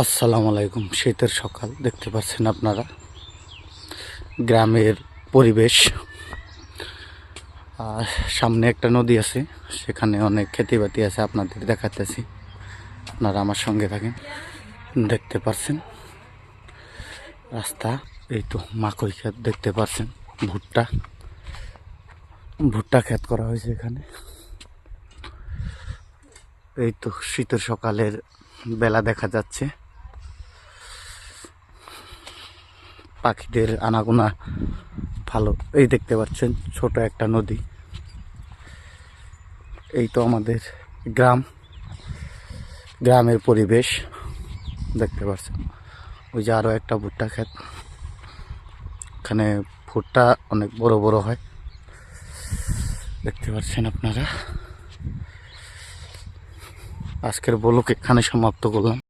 আসসালামু আলাইকুম, শীতের সকাল, দেখতে পাচ্ছেন আপনারা। গ্রামের পরিবেশ। আর সামনে একটা নদী আছে, সেখানে অনেক খেতিবাতি আছে, আপনাদের দেখাতেছি আপনারা আমার সঙ্গে থাকেন, দেখতে পাচ্ছেন। রাস্তা, এই তো মাকই ক্ষেত, দেখতে পাচ্ছেন, ভুট্টা। ভুট্টা ক্ষেত করা হয়েছে এখানে। এই তো শীতের সকালের বেলা দেখা যাচ্ছে। পাখিদের আনাগোনা ভালো। এই দেখতে পাচ্ছেন, ছোট একটা নদী। এই তো আমাদের গ্রাম, গ্রামের পরিবেশ। দেখতে পাচ্ছেন, ওই যে আরও একটা ভুট্টা ক্ষেত। এখানে ভুট্টা অনেক বড় বড় হয়। দেখতে পাচ্ছেন আপনারা। আজকের বলক এখানে সমাপ্ত করলাম।